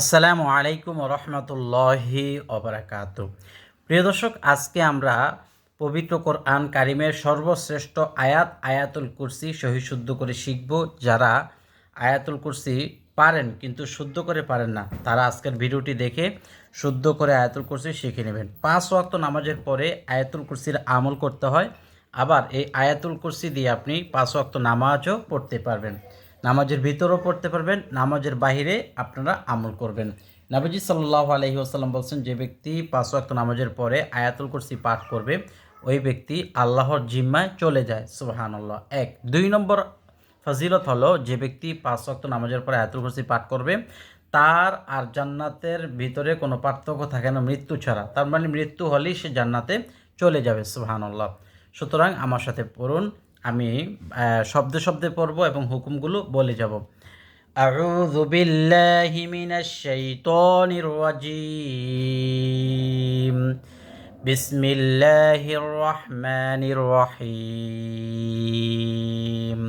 আসসালামু আলাইকুম রহমতুল্লাহি অবরাকাত প্রিয় দর্শক, আজকে আমরা পবিত্র কোরআন কারিমের সর্বশ্রেষ্ঠ আয়াত, আয়াতুল কুরসি সহি শুদ্ধ করে শিখব। যারা আয়াতুল কুরসি পারেন কিন্তু শুদ্ধ করে পারেন না, তারা আজকের ভিডিওটি দেখে শুদ্ধ করে আয়াতুল কুরসি শিখে নেবেন। পাঁচ ওয়াক্ত নামাজের পরে আয়াতুল কুরসির আমল করতে হয়। আবার এই আয়াতুল কুরসি দিয়ে আপনি পাঁচ ওয়াক্ত নামাজও পড়তে পারবেন। নামাজের ভিতরেও পড়তে পারবেন, নামাজের বাহিরে আপনারা আমল করবেন। নাবিজি সাল্লাহ আলহি আসাল্লাম বলছেন, যে ব্যক্তি পাঁচ ওয়াক্ত নামাজের পরে আয়াতুল কুরসি পাঠ করবে, ওই ব্যক্তি আল্লাহর জিম্মায় চলে যায়। সুবাহান আল্লাহ এক। দুই নম্বর ফজিলত হলো, যে ব্যক্তি পাঁচ ওয়াক্ত নামাজের পরে আয়াতুল কুরসি পাঠ করবে, তার আর জান্নাতের ভিতরে কোনো পার্থক্য থাকে না মৃত্যু ছাড়া। তার মানে মৃত্যু হলেই সে জান্নাতে চলে যাবে সুবাহান আল্লাহ সুতরাং আমার সাথে পড়ুন আমি আহ, শব্দে শব্দে পড়ব এবং হুকুমগুলো বলে যাব أعوذ بالله من الشيطان الرجيم بسم الله الرحمن الرحيم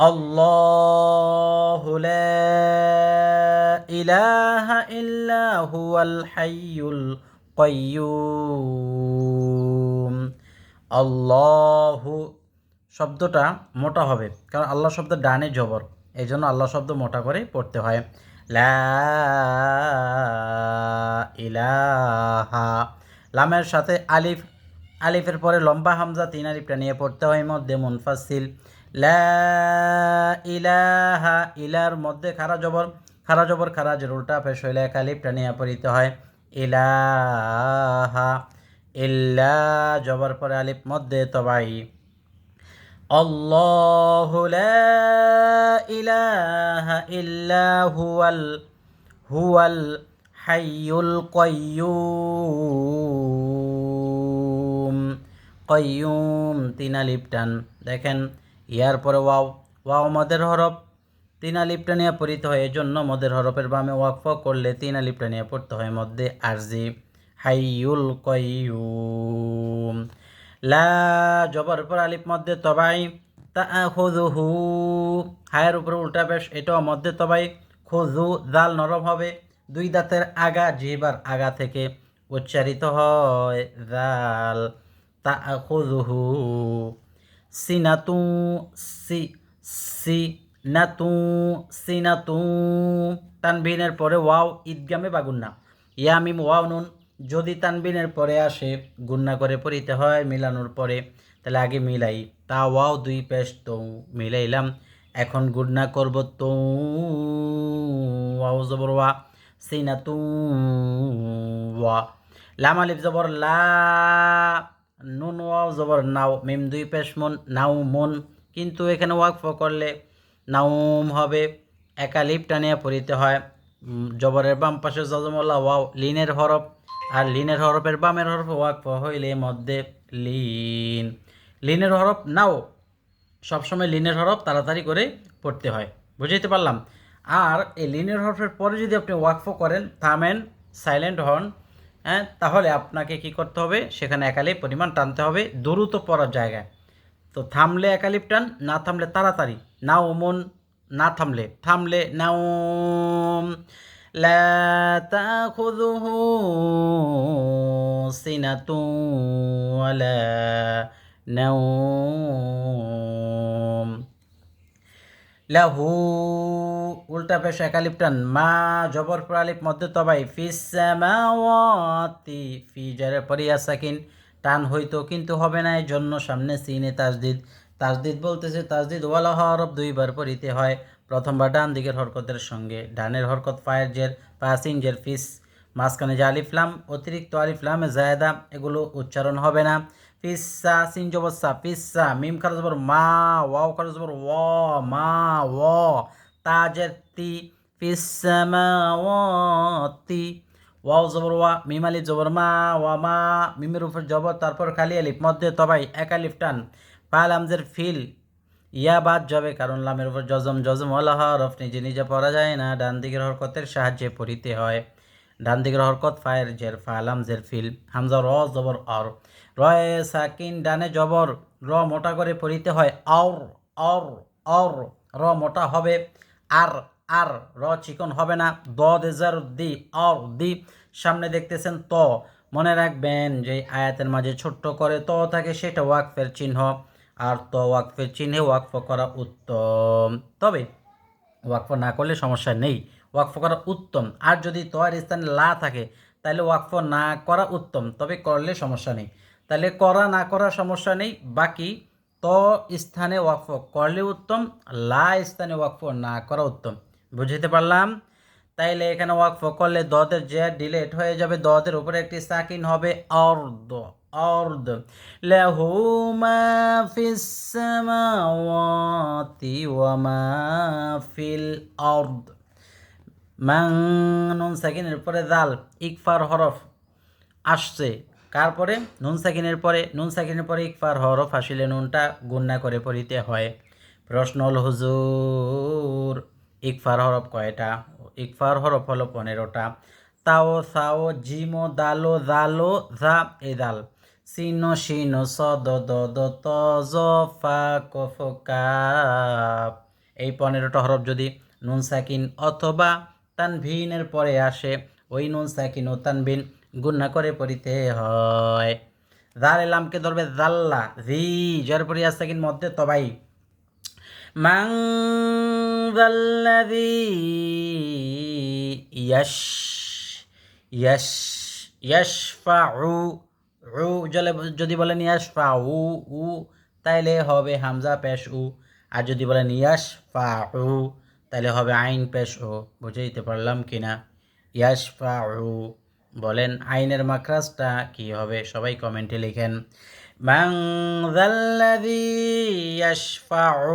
الله لا إله إلا هو الحي القيوم الله শব্দটা মোটা হবে, কারণ আল্লাহ শব্দ ডানে জবর এই জন্য আল্লাহ শব্দ মোটা করে পড়তে হয়। ইলাহা। লামের সাথে আলিফ, আলিফের পরে লম্বা হামজা তিন আলিফটা নিয়ে পড়তে হয় মধ্যে মুনফাসিল ইলাহা ইলার মধ্যে খারা জবর খারা জবর খারাজের উল্টা পেশ হইলে এক আলিফটা নিয়ে পড়িতে হয়। ইলাহা ইল্লা, জবর পরে আলিফ মধ্যে, তবাই। الله لا إله إلا هو ال هو الحي القيوم قيوم তিন আলিফ টান দেখেন ইয়ার পরে ওয়াও ওয়াও মদের হরফ তিন আলিফটা নিয়ে পড়িতে হয় এই জন্য মদের হরফের বামে ওয়াকফ করলে তিন আলিফটা নিয়ে পড়তে হয় মধ্যে আরজি হাইয়ুল কয়ুম লা জবর উপর আলিফ মধ্যে তবাই তা খুজুহু হায়ের উপরে উল্টা পেশ এটাও মধ্যে তবাই। খুজু জাল নরম হবে। দুই দাঁতের আগা জিহবার আগা থেকে উচ্চারিত হয় জাল। তা খুজুহু সিনাতু, সি সি না নাতু, সিনাতু। তানবিনের পরে ওয়াও, ঈদগামে বাগুন না ইয়ামিম ওয়াও, নুন। যদি তানবিনের পরে আসে, গুন্না করে পড়িতে হয় মিলানোর পরে, তাহলে আগে মিলাই। তা ওয়াও দুই পেশ তো, মিলাইলাম। এখন গুন্না করব তো, ওয়াও জবর ওয়া, সিনা তু, ওয়া। লাম আলিফ জবর লা, নুন ওয়াও জবর নাও, মিম দুই পেশ মন, নাও মন। কিন্তু এখানে ওয়াকফ করলে নাউম হবে। একা একালিপ টানিয়া পড়িতে হয়। জবরের বাম পাশে জজমল্লা ওয়াও, লিনের হরফ। আর লিনের হরফের বামের হরফ ওয়াকফ হইলে মধ্যে লিন। লিনের হরফ, নাও, সবসময় লিনের হরফ তাড়াতাড়ি করে পড়তে হয়। বুঝাইতে পারলাম? আর এই লিনের হরফের পরে যদি আপনি ওয়াকফ করেন, থামেন সাইলেন্ট হন হ্যাঁ তাহলে আপনাকে কি করতে হবে? সেখানে একালি পরিমাণ টানতে হবে, দ্রুত পড়ার জায়গায়। তো থামলে একালিপ টান, না থামলে তাড়াতাড়ি। নাও মন না থামলে থামলে নাও لا تأخذه سنة ولا نوم লাহু উল্টা পেশ একালিপ টান মা জবর প্রালিপ মধ্যে তবাই ফিসামাওয়াতি ফি জারে পরিয়া সাকিন টান হইতো কিন্তু হবে না এই জন্য সামনে সিনে তাজদিদ তাজদিদ বলতেছে তাজদিদ ওয়ালা হরফ দুইবার পড়িতে হয় প্রথমবার ডান দিকের হরকতের সঙ্গে। ডানের হরকত ফায়ের জের পাসিন জের, ফিস। মাঝখানে যে আলিফলাম অতিরিক্ত আলিফলামে জায়দা, এগুলো উচ্চারণ হবে না। ফিসা সিন জবসা ফিসা মিম খারা জবর মা, ওয়াও খারা জবর ওয়া মা, ও তাজের তি। ফিসামাওয়াতি ওয়াও জবর ওয়া, মিম আলিফ জবর মা, ওয়া, মা, মিমের উপর জবর, তারপর খালি আলিফ, মধ্যে তবাই, এক আলিফ টান। পাল আমজের ফিল ইয়া বাদ যাবে, কারণ লামের উপর জজম জজম ওয়ালা হরফ নিজে নিজে পড়া যায় না। ডান দিকের হরকতের সাহায্যে পড়িতে হয়। ডান দিকের হরকত ফায়ের জের ফালাম জের ফিল, হামজা র, জবর অর। রয়ে সাকিন ডানে জবর, র মোটা করে পড়িতে হয় অর অর অর। র মোটা হবে আর আর। র চিকন হবে না। দ দেজার দি, অর দি। সামনে দেখতেছেন ত। মনে রাখবেন যে আয়াতের মাঝে ছোট্ট করে ত থাকে, সেটা ওয়াকফের চিহ্ন। আর ত ওয়াকফের চিহ্নে ওয়াকফ করা উত্তম। তবে ওয়াকফ না করলে সমস্যা নেই। ওয়াকফ করা উত্তম। আর যদি তয়ের স্থানে লা থাকে, তাহলে ওয়াকফ না করা উত্তম। তবে করলে সমস্যা নেই। তাহলে করা না করা সমস্যা নেই। বাকি ত স্থানে ওয়াকফ করলে উত্তম, লা স্থানে ওয়াকফ না করা উত্তম। বুঝতে পারলাম? তাইলে এখানে ওয়াকফ করলে দদের যে ডিলেট হয়ে যাবে। দদের উপরে একটি সাকিন হবে অর্ধ। লাহু মা ফিস সামাওয়াতি ওয়া মা ফিল অর্ধ মান নুন সাকিনের পরে দাল ইকফার হরফ আসছে। কার নুন সাকিনের পরে। নুন সাকিনের পরে ইকফার হরফ আসিলে নুনটা গুন্না করে পড়িতে হয়। প্রশ্ন হল, হুজুর, ইকফার হরফ কয়টা? ইকফার হরফ হলো পনেরোটা। তাও সাও, জিমো, দালো, জালো, জা, এ দাল সিন শিন সদ দ ত জ ফা কফ কাপ এই পনেরোটা হরফ যদি নুন, সাকিন অথবা তানভিনের পরে আসে, ওই নুন, সাকিন ও তানভিন গুন্না করে পড়িতে হয়। জাল এলামকে ধরবে? জাল্লা। জি পরে পরি আসাকিন মধ্যে তবাই। মাং জাল্লাদি ইয়াশ ইয়াশ, ইয়াশফাউ উ জলে যদি বলেন ইয়াশফা উ উ, তাইলে হবে হামজা পেশ, উ। আর যদি বলেন ইয়াশফা উ তাহলে হবে আইন পেশ, ও। বুঝে দিতে পারলাম কিনা ইয়াশফা উ, বলেন আইনের মাকরাজটা কি হবে? সবাই কমেন্টে লিখেন। মান যাল্লাযী ইয়াশফাউ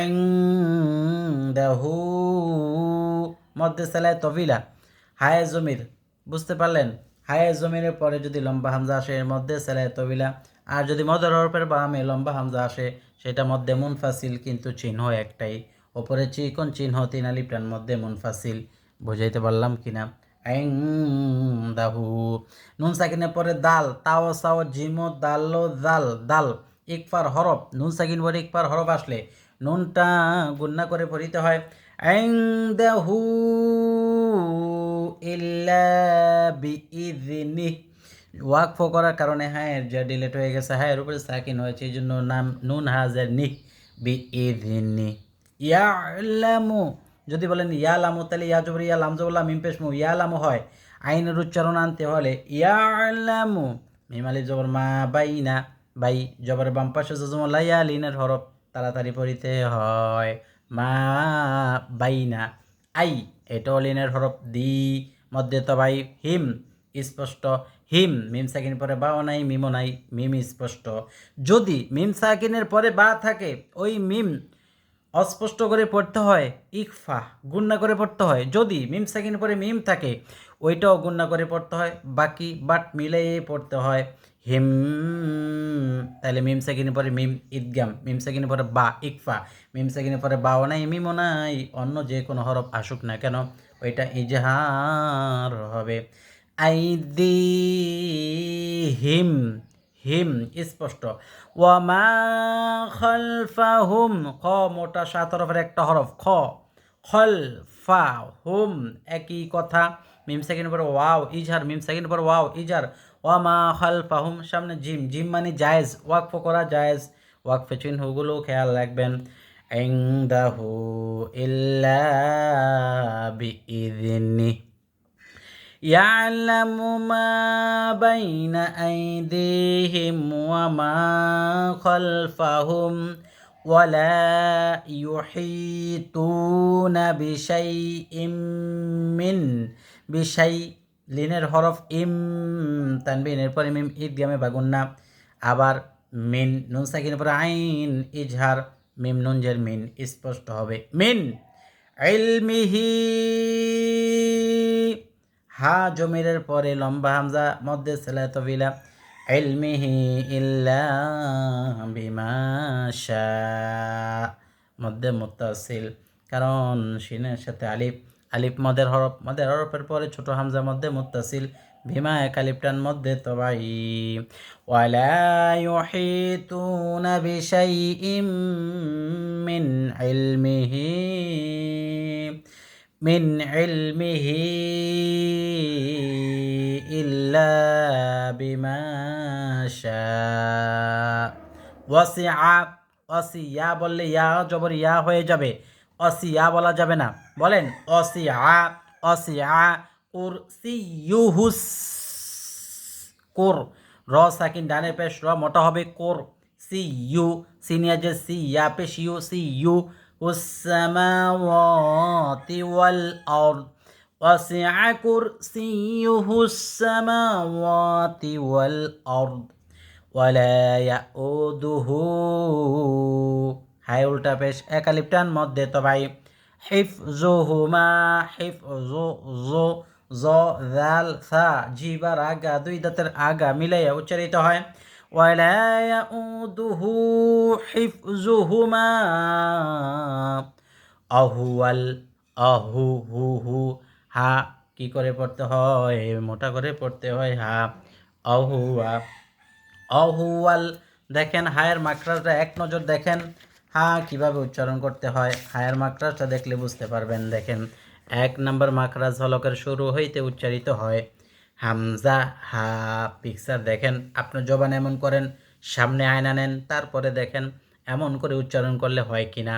ইনদাহু মধ্যে সেলায় তবিলা হায় জমির, বুঝতে পারলেন? হায় জমিনের পরে যদি লম্বা হামজা আসে, এর মধ্যে সেলাই তবিলা। আর যদি মদর হরফের বামে লম্বা হামজা আসে, সেটা মধ্যে মুনফাসিল কিন্তু চিহ্ন একটাই। ওপরে চিকন চিহ্ন, তিন আলিপটার মধ্যে মুনফাসিল। বুঝাইতে পারলাম কিনা আইং দাহু নুন সাকিনের পরে দাল, তাও সাও, জিমো, দালো, দাল দাল, ইকফার হরফ। নুন সাকিন পরে ইকফার হরফ আসলে নুনটা গুন্না করে পড়িতে হয়। আইং দাহু ইল্লা বিইذনি ওয়াকফ করার কারণে হায়ের যা ডিলেট হয়ে গেছে হায়ের উপরে সাকিন হয়েছে, এই জন্য নাম নুন হাজার নি বি ইদিনি ইয়ালামু, যদি বলেন ইয়ালামু, তাহলে ইয়া জবর, ইয়া লাম জবর, লাম ইমপেশমু ইয়ালামু হয়। আইনের উচ্চারণ আনতে হলে ইয়ালামু। মিমালি জবর মা বাইনা, বাই জবর বাম পাশে জমা লাইয়া, লিনের হরফ তাড়াতাড়ি পড়িতে হয়। মা বাইনা, আই এটাও লিনের হরফ দি মধ্যে তবাই হিম, স্পষ্ট হিম, মিম সাকিনের পরে বাও নাই, মিমও নাই, মিম স্পষ্ট। যদি মিম সাকিনের পরে বা থাকে, ওই মিম অস্পষ্ট করে পড়তে হয়, ইকফা গুন্না করে পড়তে হয়। যদি মিম সাকিনের পরে মিম থাকে ওইটাও গুন্না করে পড়তে হয়, বাকি বাট মিলিয়ে পড়তে হয়। হিম তাহলে মিম সাকিনের পরে মিম ঈদগাম, মিম সাকিনের পরে বা, ইকফা। মিম সাকিনের পরে বাও নাই, মিমও নাই, অন্য যে কোনো হরফ আসুক না কেন, ওইটা ইজহার হবে। আইদিহিম হিম হিম, স্পষ্ট। ওয়ামা খলফাহুম, খ মোটা সাত হরফের একটা হরফ, খ। খল ফা হুম একই কথা। মিম সেকেন্ড পর ওয়াও, ইজহার, মিম সেকেন্ড পর ওয়াও, ইজহার। ওয়া মা খাল ফাহুম সামনে জিম জিম মানে জায়েজ, ওয়াকফ করা জায়েজ। ওয়াক ওয়াকফে হুগুলো খেয়াল রাখবেন। ইংদাহু ইল্লা বিইذনি يعلم ما بين أيديهم وما خلفهم ولا يحيطون بشيء من بشيء লিনের হরফ ইম তানবিনের পরে মিম ঈদগামে বাগুন্না আবার মিন নুন সাকিনের পরে আইন ইজহার মিম নুন জের মিন স্পষ্ট হবে মিন ইলমিহি হা জমিরের পরে লম্বা হামজা মধ্যে সেলা তবিলা ইলমিহি ইল্লা বিমাশা মধ্যে মুতাসিল কারণ সিনের সাথে আলিফ আলিফ মদের হরফ, মদের হরফের পরে ছোট হামজা মধ্যে মুতাসিল ভীমা একালিপ্টার মধ্যে তবাই ওয়ালা ইউহিতুনা বিশাইইম মিন ইলমিহি। মিন ইলমিহি ইল্লা বিমা শাআ ওয়াসিআ অসিয়া বললে ইয়া, জবর ইয়া হয়ে যাবে। অসিয়া বলা যাবে না। বলেন, অসিয়া অসিয়া, কুরসিয়ুহুস কোর। র সাকিন, ডানে পেশ, র মোটা হবে কোর সি ইউ সিনিয়া যে সি ইয়া পেশ ইউ সি ইউ السماوات والأرض وسع كرسيه السماوات والأرض ولا يؤوده হাই উল্টা পেশ একালিপ্টান মধ্যে তো ভাই হিফ জো হুমা হিফ জো জো জ জাল সা জিবার আগা দুই দাঁতের আগা মিলাইয়া উচ্চারিত হয় ওয়ালা ইয়াউদুহু হিফজুহুমা আহুয়াল আহু হু হু হা কি করে পড়তে হয়? মোটা করে পড়তে হয়, হা। আহুয়া অহুয়াল, দেখেন, হায়ের মাকড়াটা এক নজর দেখেন। হা, কীভাবে উচ্চারণ করতে হয়? হায়ের মাকড়াটা দেখলে বুঝতে পারবেন, দেখেন। এক নম্বর মাকড়া ঝলকের শুরু হইতে উচ্চারিত হয়। হামজা, হা, পিকচার দেখেন, আপনার জবান এমন করেন, সামনে আয়না নেন, তারপরে দেখেন, এমন করে উচ্চারণ করলে হয় কি না?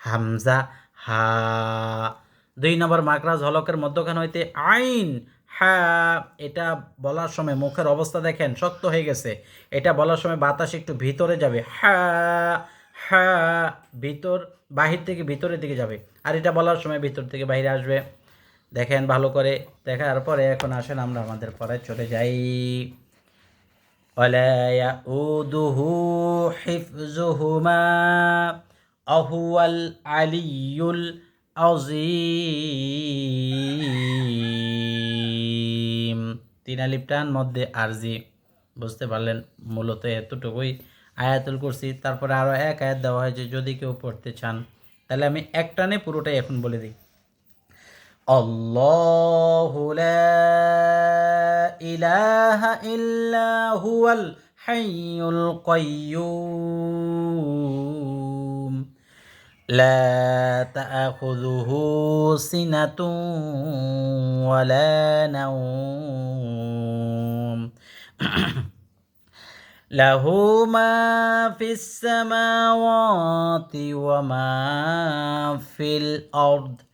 হামজা, হা। দুই নম্বর মাকড়া হলকের মধ্যখান হইতে আইন হ্যাঁ এটা বলার সময় মুখের অবস্থা দেখেন, শক্ত হয়ে গেছে। এটা বলার সময় বাতাস একটু ভিতরে যাবে হ্যাঁ হ্যাঁ ভিতর, বাহির থেকে ভিতরের দিকে যাবে। আর এটা বলার সময় ভিতর থেকে বাইরে আসবে। দেখেন ভালো করে দেখার পরে এখন আসেন আমরা আমাদের পরে চলে যাই ولا يؤوده حفظهما وهو العلي العظيم তিন আলিপটান মধ্যে আরজি বুঝতে পারলেন মূলত এতটুকুই আয়াতুল কুরসি তারপরে আরও এক আয়াত দেওয়া হয়েছে যদি কেউ পড়তে চান তাহলে আমি একটানে পুরোটাই এখন বলে দিই الله لا إله إلا هو الحي القيوم. لا تأخذه سنة ولا نوم. له ما في السماوات وما في الأرض.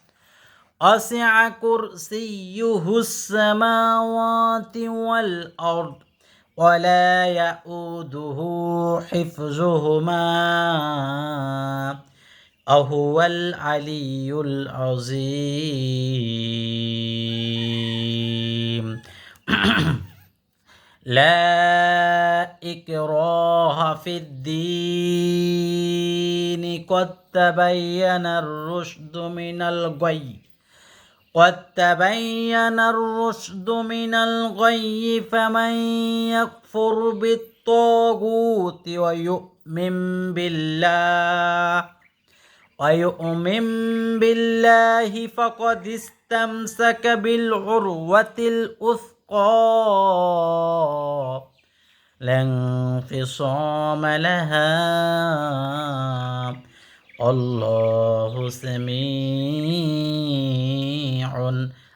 وسع كرسيه السماوات والأرض ولا يؤوده حفظهما وهو العلي العظيم. لا إكراه في الدين قد تبين الرشد من الغي قد تبين الرشد من الغي فمن يكفر بالطاغوت ويؤمن بالله ويؤمن بالله فقد استمسك بالعروة الأثقى لا انفصام لها. الله سميع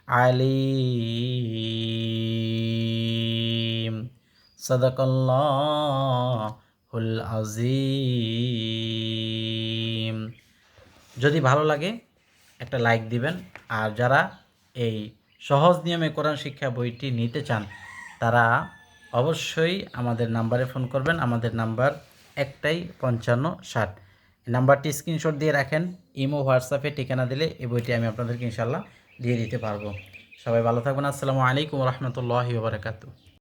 عليم صدق الله العظيم যদি ভালো লাগে একটা লাইক দিবেন আর যারা এই সহজ নিয়মে কোরআন শিক্ষা বইটি নিতে চান তারা অবশ্যই আমাদের নাম্বারে ফোন করবেন আমাদের নাম্বার একটাই পঞ্চান্ন ষাট এই নাম্বারটি স্ক্রিনশট দিয়ে রাখেন, ইমো হোয়াটসঅ্যাপে ঠিকানা দিলে এই বইটি আমি আপনাদেরকে ইনশাল্লাহ দিয়ে দিতে পারব। সবাই ভালো থাকবেন, আসসালামু আলাইকুম রহমতুল্লাহি বারকাতু